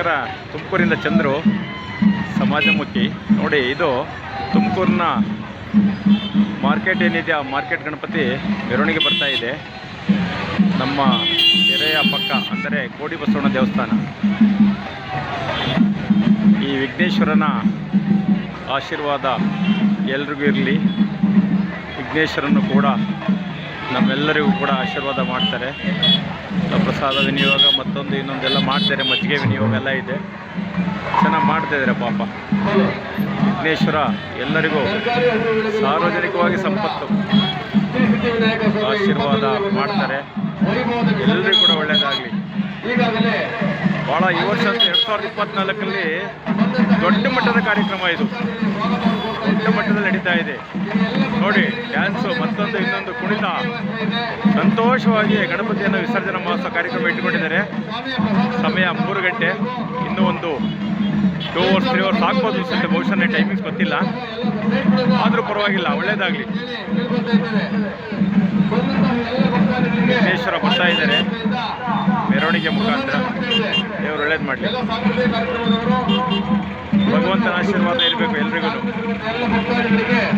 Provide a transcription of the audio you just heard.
ನಮಸ್ಕಾರ ತುಮಕೂರಿಂದ ಚಂದ್ರು ಸಮಾಜಮುಖಿ. ನೋಡಿ, ಇದು ತುಮಕೂರಿನ ಮಾರ್ಕೆಟ್ ಏನಿದೆ, ಆ ಮಾರ್ಕೆಟ್ ಗಣಪತಿ ಮೆರವಣಿಗೆ ಬರ್ತಾ ಇದೆ. ನಮ್ಮ ಕೆರೆಯ ಪಕ್ಕ, ಅಂದರೆ ಕೋಡಿ ಬಸವಣ್ಣ ದೇವಸ್ಥಾನ. ಈ ವಿಘ್ನೇಶ್ವರನ ಆಶೀರ್ವಾದ ಎಲ್ರಿಗೂ ಇರಲಿ. ವಿಘ್ನೇಶ್ವರನ್ನು ಕೂಡ ನಮ್ಮೆಲ್ಲರಿಗೂ ಕೂಡ ಆಶೀರ್ವಾದ ಮಾಡ್ತಾರೆ. ಪ್ರಸಾದ ವಿನಿಯೋಗ ಮತ್ತೊಂದು ಇನ್ನೊಂದೆಲ್ಲ ಮಾಡ್ತಾರೆ, ಮಜ್ಜಿಗೆ ವಿನಿಯೋಗ ಎಲ್ಲ ಇದೆ. ಚೆನ್ನಾಗಿ ಮಾಡ್ತಾಯಿದ್ದಾರೆ ಪಾಪ. ವಿಘ್ನೇಶ್ವರ, ಎಲ್ಲರಿಗೂ ಸಾರ್ವಜನಿಕವಾಗಿ ಸಂಪತ್ತು. ಆಶೀರ್ವಾದ ಮಾಡ್ತಾರೆ. ಎಲ್ಲರಿಗೂ ಕೂಡ ಒಳ್ಳೆಯದಾಗಲಿ ಭಾಳ ಈ ವರ್ಷ ಎರಡು ಸಾವಿರದ ಇಪ್ಪತ್ನಾಲ್ಕರಲ್ಲಿ ದೊಡ್ಡ ಮಟ್ಟದ ಕಾರ್ಯಕ್ರಮ ಇದು. ದೊಡ್ಡ ಮಟ್ಟದಲ್ಲಿ ನಡೀತಾ ಇದೆ. ನೋಡಿ ಡ್ಯಾನ್ಸು ಮತ್ತೊಂದು ಕುಣಿತ ಸಂತೋಷವಾಗಿ ಗಣಪತಿಯನ್ನು ವಿಸರ್ಜನಾ ಮಹೋತ್ಸವ ಕಾರ್ಯಕ್ರಮ ಇಟ್ಟುಕೊಂಡಿದ್ದಾರೆ. ಸಮಯ ಮೂರು ಗಂಟೆ. ಇನ್ನೂ ಒಂದು ಟೂ ಅವರ್ಸ್ ತ್ರೀ ಅವರ್ಸ್ ಆಗ್ಬೋದು ಅನ್ಸುತ್ತೆ ಬಹುಶಃ ಟೈಮಿಂಗ್ಸ್ ಗೊತ್ತಿಲ್ಲ. ಆದರೂ ಪರವಾಗಿಲ್ಲ, ಒಳ್ಳೇದಾಗಲಿ. ವಿಘ್ನೇಶ್ವರ ಬರ್ತಾ ಇದ್ದಾರೆ. ಮೆರವಣಿಗೆ ಮುಖಾಂತರ. ದೇವರು ಒಳ್ಳೇದು ಮಾಡಲಿ. ಭಗವಂತನ ಆಶೀರ್ವಾದ ಇರಬೇಕು ಎಲ್ರಿಗೂ